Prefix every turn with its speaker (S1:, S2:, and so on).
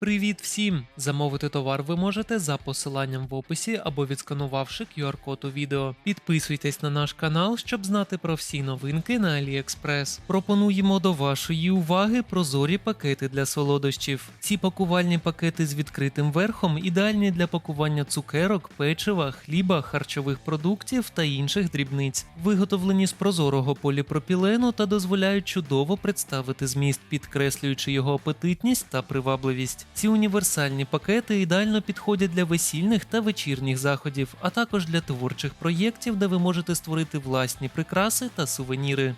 S1: Привіт всім! Замовити товар ви можете за посиланням в описі або відсканувавши QR-код у відео. Підписуйтесь на наш канал, щоб знати про всі новинки на AliExpress. Пропонуємо до вашої уваги прозорі пакети для солодощів. Ці пакувальні пакети з відкритим верхом ідеальні для пакування цукерок, печива, хліба, харчових продуктів та інших дрібниць. Виготовлені з прозорого поліпропілену та дозволяють чудово представити зміст, підкреслюючи його апетитність та привабливість. Ці універсальні пакети ідеально підходять для весільних та вечірніх заходів, а також для творчих проєктів, де ви можете створити власні прикраси та сувеніри.